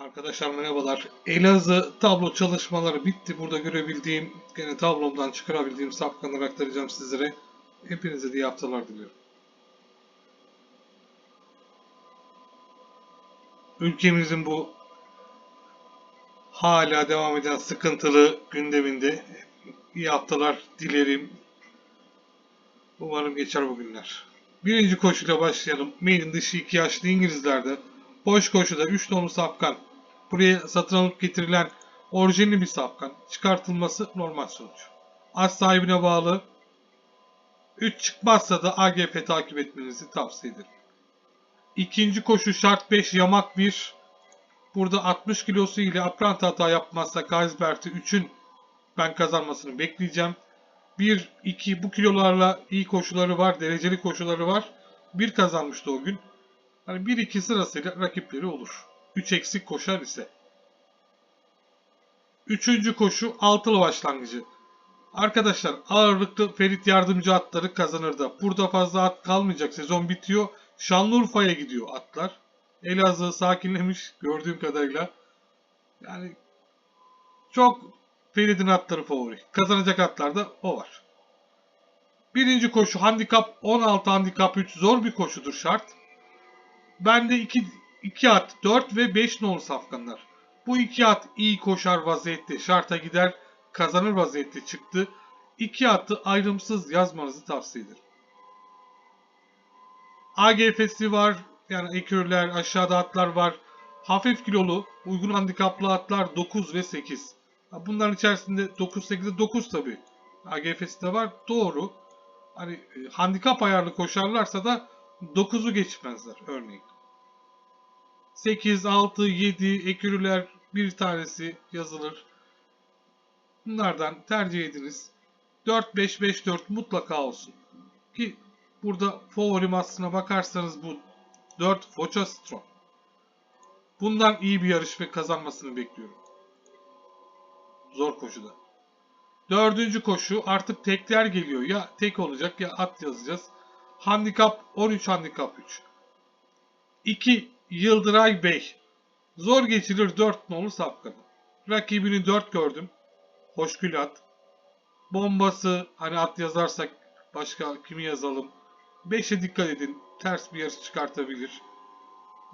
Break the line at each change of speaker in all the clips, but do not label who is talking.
Arkadaşlar merhabalar. Elazığ tablo çalışmaları bitti. Burada görebildiğim, gene tablomdan çıkarabildiğim sapkanları aktaracağım sizlere. Hepinize iyi haftalar diliyorum. Ülkemizin bu hala devam eden sıkıntılı gündeminde iyi haftalar dilerim. Umarım geçer bu günler. Birinci koşuyla başlayalım. Mailin dışı iki yaşlı İngilizlerde Boş koşuda 3 nolu safkan. Buraya satın alıp getirilen orijinli bir safkan. Çıkartılması normal sonuç. Az sahibine bağlı. 3 çıkmazsa da AGP takip etmenizi tavsiye ederim. İkinci koşu şart 5 yamak 1. Burada 60 kilosu ile aprant hata yapmazsa Kaisbert'i 3'ün ben kazanmasını bekleyeceğim. 1, 2 bu kilolarla iyi koşuları var, dereceli koşuları var. Bir kazanmıştı o gün. Hani 1-2 sırasıyla rakipleri olur. 3 eksik koşar ise. Üçüncü koşu altılı başlangıcı. Arkadaşlar ağırlıklı Ferit yardımcı atları kazanırdı. Burada fazla at kalmayacak. Sezon bitiyor. Şanlıurfa'ya gidiyor atlar. Elazığ sakinlemiş gördüğüm kadarıyla. Yani çok Ferit'in atları favori. Kazanacak atlar da o var. Birinci koşu handikap 16 handikap 3 zor bir koşudur şart. Bende 2 2 at 4 ve 5 nolu safkanlar. Bu iki at iyi koşar vaziyette şarta gider kazanır vaziyette çıktı. İki atı ayrımsız yazmanızı tavsiye ederim. AGF'si var. Yani ekürler, aşağıda atlar var. Hafif kilolu, uygun handikaplı atlar 9 ve 8. Bunların içerisinde 9 8'de 9 tabi. AGF'si de var. Doğru. Hani e, handikap ayarlı koşarlarsa da 9'u geçmezler örneğin. 8, 6, 7 ekürüler bir tanesi yazılır. Bunlardan tercih ediniz. 4, 5, 5, 4 mutlaka olsun. Ki burada favorim aslına bakarsanız bu 4 Foça Strong. Bundan iyi bir yarış ve kazanmasını bekliyorum. Zor koşuda. Dördüncü koşu artık tekler geliyor. Ya tek olacak ya at yazacağız. Handikap 13 handikap 3. 2 Yıldıray Bey. Zor geçirir 4 nolu sapkanı. Rakibini 4 gördüm. Hoşgül at. Bombası hani at yazarsak başka kimi yazalım. 5'e dikkat edin. Ters bir yarış çıkartabilir.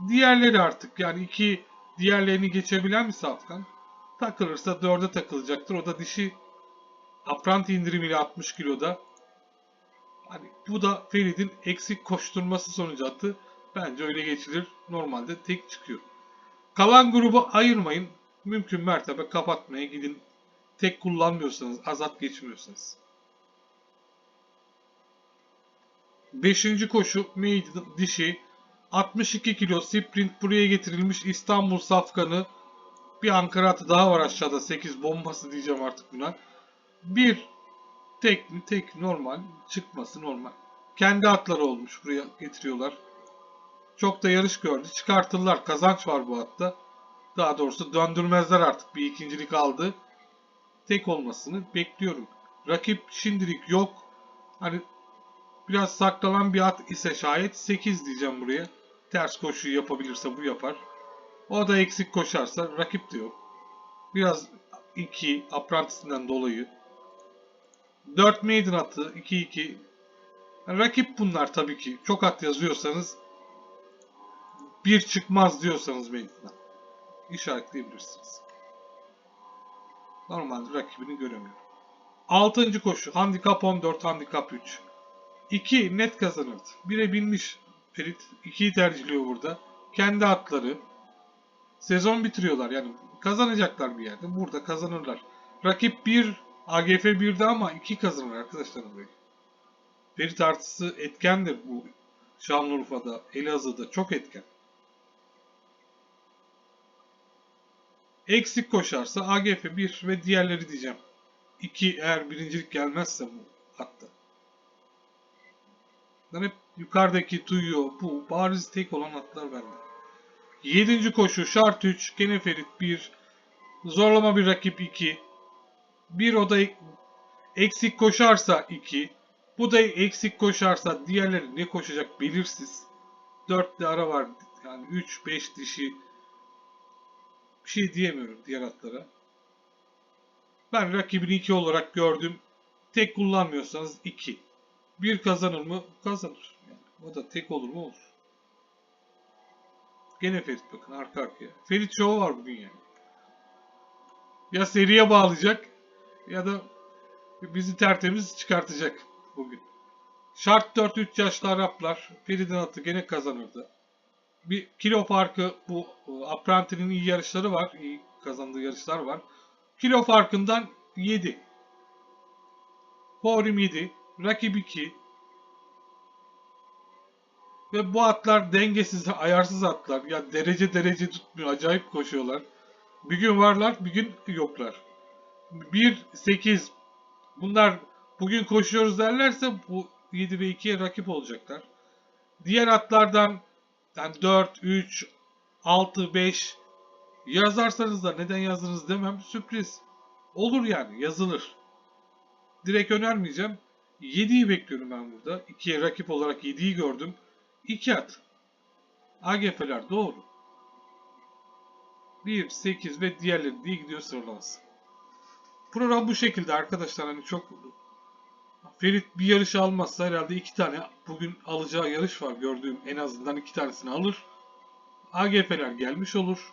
Diğerleri artık yani iki diğerlerini geçebilen bir safkan. Takılırsa 4'e takılacaktır. O da dişi aprant indirimiyle 60 kiloda. Hani bu da Ferit'in eksik koşturması sonucu attı. Bence öyle geçilir. Normalde tek çıkıyor. Kalan grubu ayırmayın. Mümkün mertebe kapatmaya gidin. Tek kullanmıyorsanız, azat geçmiyorsanız. Beşinci koşu maiden dişi. 62 kilo sprint buraya getirilmiş İstanbul safkanı. Bir Ankara atı daha var aşağıda 8 bombası diyeceğim artık buna. Bir tek mi tek normal çıkması normal. Kendi atları olmuş buraya getiriyorlar. Çok da yarış gördü. Çıkartırlar. Kazanç var bu hatta. Daha doğrusu döndürmezler artık. Bir ikincilik aldı. Tek olmasını bekliyorum. Rakip şimdilik yok. Hani biraz saklanan bir at ise şayet 8 diyeceğim buraya. Ters koşuyu yapabilirse bu yapar. O da eksik koşarsa rakip de yok. Biraz 2 aprantisinden dolayı. 4 maiden atı 2-2. Yani rakip bunlar tabii ki. Çok at yazıyorsanız bir çıkmaz diyorsanız maiden'dan işaretleyebilirsiniz. Normalde rakibini göremiyorum. 6. koşu handikap 14 handikap 3. 2 net kazanırdı. 1'e binmiş Ferit. 2'yi tercihliyor burada. Kendi atları. Sezon bitiriyorlar yani kazanacaklar bir yerde. Burada kazanırlar. Rakip 1 AGF 1'de ama 2 kazanır arkadaşlar burayı. Ferit artısı etkendir bu Şanlıurfa'da, Elazığ'da çok etken. Eksik koşarsa AGF 1 ve diğerleri diyeceğim. 2 eğer birincilik gelmezse bu hatta. Ben hep yukarıdaki Tuyo, bu bariz tek olan atlar bende. 7. koşu şart 3, gene Ferit 1, zorlama bir rakip 2, bir o da eksik koşarsa 2, bu da eksik koşarsa diğerleri ne koşacak belirsiz. 4'te ara var yani 3, 5 dişi bir şey diyemiyorum diğer atlara. Ben rakibini 2 olarak gördüm. Tek kullanmıyorsanız 2. Bir kazanır mı? Kazanır. Yani o da tek olur mu? Olur. Gene Ferit bakın arka arkaya. Ferit Show var bugün yani. Ya seriye bağlayacak ya da bizi tertemiz çıkartacak bugün. Şart 4-3 yaşlı Araplar. Ferit'in atı gene kazanırdı. Bir kilo farkı bu e, Apprentice'nin iyi yarışları var. iyi kazandığı yarışlar var. Kilo farkından 7. Forum 7. Rakip 2. Ve bu atlar dengesiz, ayarsız atlar. Ya derece derece tutmuyor. Acayip koşuyorlar. Bir gün varlar, bir gün yoklar. 1-8 bunlar bugün koşuyoruz derlerse bu 7 ve 2'ye rakip olacaklar. Diğer atlardan yani 4, 3, 6, 5 yazarsanız da neden yazdınız demem sürpriz. Olur yani yazılır. Direkt önermeyeceğim. 7'yi bekliyorum ben burada. 2'ye rakip olarak 7'yi gördüm. 2 at. AGF'ler doğru. 1, 8 ve diğerleri diye gidiyor sıralaması. Program bu şekilde arkadaşlar. Hani çok Ferit bir yarış almazsa herhalde iki tane bugün alacağı yarış var gördüğüm en azından iki tanesini alır. AGF'ler gelmiş olur.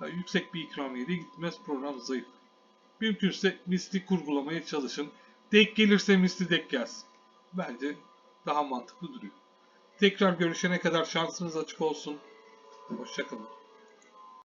Yüksek bir ikramiye de gitmez program zayıf. Mümkünse misli kurgulamaya çalışın. Dek gelirse misli dek gelsin. Bence daha mantıklı duruyor. Tekrar görüşene kadar şansınız açık olsun. Hoşçakalın.